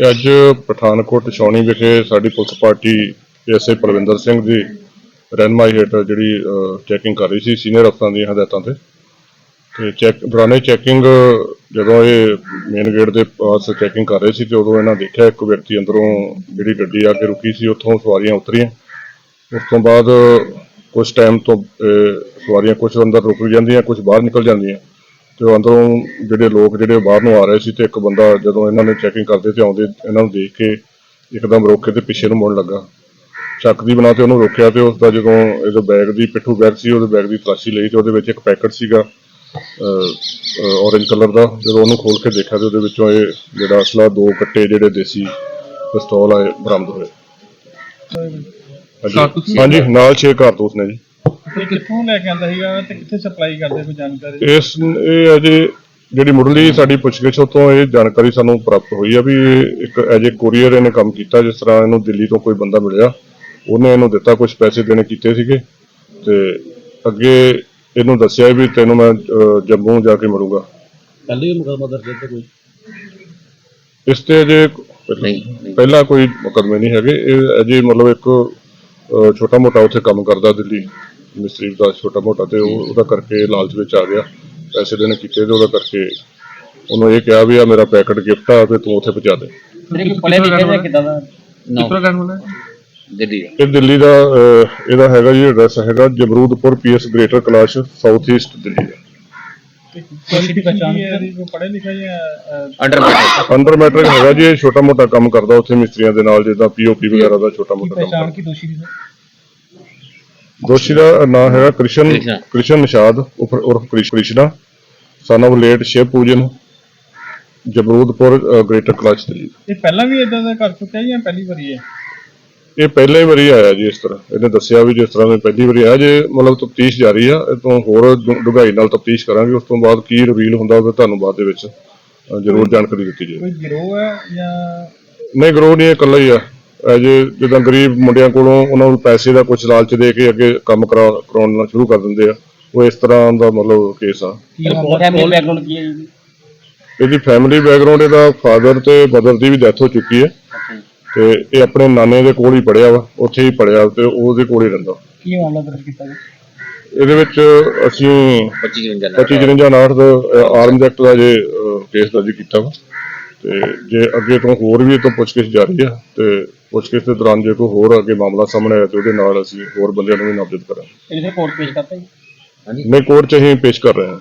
ਅੱਜ ਪਠਾਨਕੋਟ ਛਾਉਣੀ ਵਿਖੇ ਸਾਡੀ police party SA Parvinder Singh ਦੀ ਰਹਿਨਮਾਈ ਹੇਠ ਜਿਹੜੀ ਚੈਕਿੰਗ ਕਰ ਰਹੀ ਸੀ ਸੀਨੀਅਰ ਅਫਸਰਾਂ ਦੀਆਂ ਹਦਾਇਤਾਂ ਤੇ। ਤੇ ਚੈੱਕ ਦੌਰਾਨੇ ਚੈਕਿੰਗ ਜਦੋਂ ਇਹ ਮੇਨ ਗੇਟ ਦੇ ਪਾਸ ਚੈਕਿੰਗ ਕਰ ਰਹੇ ਸੀ ਤੇ ਉਦੋਂ ਇਹਨਾਂ ਦੇਖਿਆ ਇੱਕ ਵਿਅਕਤੀ ਅੰਦਰੋਂ ਜਿਹੜੀ ਗੱਡੀ ਆ ਕੇ ਰੁਕੀ ਸੀ, ਉੱਥੋਂ ਸਵਾਰੀਆਂ ਉਤਰੀਆਂ। ਉਸ ਤੋਂ ਬਾਅਦ ਕੁਝ ਟਾਈਮ ਤੋਂ ਸਵਾਰੀਆਂ ਕੁਝ ਅੰਦਰ ਰੁਕ ਜਾਂਦੀਆਂ ਕੁਝ ਬਾਹਰ ਨਿਕਲ ਜਾਂਦੀਆਂ। ਤੇ ਅੰਦਰੋਂ ਜਿਹੜੇ ਲੋਕ ਜਿਹੜੇ ਬਾਹਰ ਨੂੰ ਆ ਰਹੇ ਸੀ ਤੇ ਇੱਕ ਬੰਦਾ ਜਦੋਂ ਇਹਨਾਂ ਨੇ ਚੈਕਿੰਗ ਕਰਦੇ ਤੇ ਆਉਂਦੇ ਇਹਨਾਂ ਨੂੰ ਦੇਖ ਕੇ ਇੱਕਦਮ ਰੋਕ ਕੇ ਤੇ ਪਿੱਛੇ ਨੂੰ ਮੁੜਨ ਲੱਗਾ। ਸ਼ੱਕ ਦੀ ਬਣਾ ਤੇ ਉਹਨੂੰ ਰੋਕਿਆ ਤੇ ਉਸ ਦਾ ਜਦੋਂ ਇਹਦੇ ਬੈਗ ਦੀ ਪਿੱਠੂ ਬੈਗ ਸੀ ਉਹਦੇ ਬੈਗ ਦੀ ਤਲਾਸ਼ੀ ਲਈ ਤੇ ਉਹਦੇ ਵਿੱਚ ਇੱਕ ਪੈਕਟ ਸੀਗਾ ਔਰੇਂਜ ਕਲਰ ਦਾ। ਜਦੋਂ ਉਹਨੂੰ ਖੋਲ ਕੇ ਦੇਖਿਆ ਤੇ ਉਹਦੇ ਵਿੱਚੋਂ ਇਹ ਜਿਹੜਾ ਅਸਲਾ ਦੋ ਕੱਟੇ ਜਿਹੜੇ ਦੇਸੀ ਪਿਸਤੌਲ ਆਏ ਬਰਾਮਦ ਹੋਏ। ਹਾਂਜੀ। ਨਾਲ ਛੇ ਕਾਰਤੂਸ ਨੇ ਜੀ। ਇਹ ਕਿੱਥੋਂ ਲੈ ਕੇ ਆਂਦਾ ਸੀਗਾ ਤੇ ਕਿੱਥੇ ਸਪਲਾਈ ਕਰਦੇ ਕੋਈ ਜਾਣਕਾਰੀ? ਇਸ ਇਹ ਅਜੇ ਜਿਹੜੀ ਮੁੱਢਲੀ ਸਾਡੀ ਪੁੱਛਗਿੱਛ ਤੋਂ ਇਹ ਜਾਣਕਾਰੀ ਸਾਨੂੰ ਪ੍ਰਾਪਤ ਹੋਈ ਆ ਵੀ ਇਹ ਇੱਕ ਐਜ ਕੋਰੀਅਰ ਇਹਨੇ ਕੰਮ ਕੀਤਾ ਜਿਸ ਤਰ੍ਹਾਂ ਇਹਨੂੰ ਦਿੱਲੀ ਤੋਂ ਕੋਈ ਬੰਦਾ ਮਿਲਿਆ ਉਹਨੇ ਇਹਨੂੰ ਦਿੱਤਾ ਕੁਝ ਪੈਸੇ ਦੇਣੇ ਕੀਤੇ ਸੀਗੇ ਤੇ ਅੱਗੇ ਇਹਨੂੰ ਦੱਸਿਆ ਵੀ ਤੈਨੂੰ ਮੈਂ ਅਹ, ਜੰਮੂ ਜਾ ਕੇ ਮਿਲੂੰਗਾ ਪਹਿਲੇ ਵੀ ਮੁਕਦਮਾ ਦਰਜ ਹੈ ਤੇ ਕੋਈ? ਇਸ ਤੇ ਅਜੇ ਨਹੀਂ। ਪਹਿਲਾਂ ਕੋਈ ਮੁਕੱਦਮੇ ਨਹੀਂ ਹੈਗੇ। ਇਹ ਅਜੇ ਮਤਲਬ ਇੱਕ ਛੋਟਾ ਮੋਟਾ ਉੱਥੇ ਕੰਮ ਕਰਦਾ ਦਿੱਲੀ। ਮਿਸਤਰੀ ਦਾ ਛੋਟਾ ਮੋਟਾ ਤੇ ਉਹ ਉਹਦਾ ਕਰਕੇ ਲਾਲਚ ਵਿੱਚ ਆ ਗਿਆ। ਪੈਸੇ ਦੇਣੇ ਕੀਤੇ ਤੇ ਉਹਦਾ ਕਰਕੇ ਉਹਨੂੰ ਇਹ ਕਿਹਾ ਵੀ ਆ ਮੇਰਾ ਪੈਕਟ ਗਿਫਟ ਆ ਤੇ ਤੂੰ ਉੱਥੇ ਪਹੁੰਚਾ ਦੇ। ਕਿਦਾਂ ਵਾਲਾ? ਦਿੱਲੀ ਇਹ ਦਿੱਲੀ ਦਾ ਅਹ, ਇਹਦਾ ਹੈਗਾ ਜੀ ਐਡਰੈਸ ਹੈਗਾ Jamrudpur PS greater Kailash south east Delhi ਦਾ। ਕੋਈ ਪਛਾਣ ਕਰੀ ਕੋਈ ਪੜ੍ਹੇ ਲਿਖੇ ਜਾਂ ਅਹ, ਅੰਡਰ ਮੈਟਰ ਅੰਡਰ ਮੈਟ੍ਰਿਕ ਹੈਗਾ ਜੀ ਇਹ ਛੋਟਾ ਮੋਟਾ ਕੰਮ ਕਰਦਾ ਉੱਥੇ ਮਿਸਤਰੀਆਂ ਦੇ ਨਾਲ ਜਿੱਦਾਂ ਪੀਓਪੀ ਵਗੈਰਾ ਦਾ ਛੋਟਾ ਕੀ ਮੋਟਾ ਕੰਮ ਪਛਾਣ ਕਰਦਾ। ਕੀ ਦੋਸ਼ੀ ਦੀ ਦੋਸ਼ੀ ਦਾ ਨਾਮ ਹੈਗਾ ਕ੍ਰਿਸ਼ਨ ਕ੍ਰਿਸ਼ਨਾ। ਕ੍ਰਿਸ਼ਨ ਨਿਸ਼ਾਦ ਉਰਫ ਉਰਫ Krish- Krishna. Son of late Shiv Pujan Jamrudpur greater Kailash Delhi ਇਹ ਪਹਿਲਾਂ ਵੀ ਇਦਾਂ ਦਾ ਕਰ ਚੁੱਕਿਆ ਜਾਂ ਪਹਿਲੀ ਵਾਰੀ ਹੈ ਇਹ ਪਹਿਲੇ ਵਾਰੀ ਆਇਆ ਜੀ ਇਸ ਤਰ੍ਹਾਂ। ਇਹਨੇ ਦੱਸਿਆ ਵੀ ਜਿਸ ਤਰ੍ਹਾਂ ਦੇ ਪਹਿਲੀ ਵਾਰੀ ਆਇਆ ਜੇ ਮਤਲਬ ਤਫਤੀਸ਼ ਜਾਰੀ ਆ ਇਹ ਤੋਂ ਹੋਰ ਡੁ- ਡੂੰਘਾਈ ਨਾਲ ਤਫਤੀਸ਼ ਕਰਾਂਗੇ ਉਸ ਤੋਂ ਬਾਅਦ ਕੀ ਰਿਵੀਲ ਹੁੰਦਾ ਉਹ ਤੁਹਾਨੂੰ ਬਾਅਦ ਦੇ ਵਿੱਚ ਅ, ਜ਼ਰੂਰ ਜਾਣਕਾਰੀ ਦਿੱਤੀ ਜਾਏਗੀ। ਕੋਈ ਗਿਰੋਹ ਹੈ ਜਾਂ ਨਹੀਂ ਗਰੋਹ ਨਹੀਂ ਇਹ ਇਕੱਲਾ ਹੀ ਆ। ਐਜ ਜਿੱਦਾਂ ਗਰੀਬ ਮੁੰਡਿਆਂ ਕੋਲੋਂ ਉਹਨਾਂ ਨੂੰ ਪੈਸੇ ਦਾ ਕੁਝ ਲਾਲਚ ਦੇ ਕੇ ਅੱਗੇ ਕੰਮ ਕਰਾ ਕਰਾਉਣਾ ਸ਼ੁਰੂ ਕਰ ਦਿੰਦੇ ਆ। ਉਹ ਇਸ ਤਰ੍ਹਾਂ ਦਾ ਮਤਲਬ ਕੇਸ ਆ। ਕੀ ਫੈਮਿਲੀ ਬੈਕਗ੍ਰਾਉਂਡ ਕੀ ਹੈ ਜੀ? ਇਹਦੀ ਫੈਮਿਲੀ ਬੈਕਗ੍ਰਾਉਂਡ ਇਹਦਾ ਫਾਦਰ ਤੇ ਮਦਰ ਦੀ ਵੀ ਡੈਥ ਹੋ ਚੁੱਕੀ ਹੈ। ਤੇ ਇਹ ਆਪਣੇ ਨਾਨੇ ਦੇ ਕੋਲ ਹੀ ਪੜਿਆ ਵਾ ਉੱਥੇ ਹੀ ਪੜਿਆ ਤੇ ਉਹਦੇ ਕੋਲ ਹੀ ਰਹਿੰਦਾ। ਕੀ ਮਾਮਲਾ ਦਰਜ ਕੀਤਾ ਜੀ ਇਹਦੇ ਵਿੱਚ ਅਸੀਂ 25 53 25 54 59 ਦਾ ਆਰਮਜ਼ ਐਕਟ ਦਾ ਜੇ ਕੇਸ ਦਰਜ ਕੀਤਾ ਵਾ। ਤੇ ਜੇ ਅੱਗੇ ਤੋਂ ਹੋਰ ਵੀ ਇਹ ਤੋਂ ਪੁੱਛਗਿੱਛ ਜਾਰੀ ਆ ਤੇ ਪੁੱਛਗਿੱਛ ਦੇ ਦੌਰਾਨ ਜੇ ਕੋਈ ਹੋਰ ਅੱਗੇ ਮਾਮਲਾ ਸਾਹਮਣੇ ਆਇਆ ਤੇ ਉਹਦੇ ਨਾਲ ਅਸੀਂ ਹੋਰ ਬੰਦਿਆਂ ਨੂੰ ਵੀ ਨਾਮਜ਼ਦ ਕਰਾਂਗੇ। ਇਹਦੇ ਕੋਰਟ ਪੇਸ਼ ਕਰਤਾ ਜੀ? ਹਾਂਜੀ। ਨਹੀਂ ਕੋਰਟ 'ਚ ਅਸੀਂ ਪੇਸ਼ ਕਰ ਰਹੇ ਹਾਂ।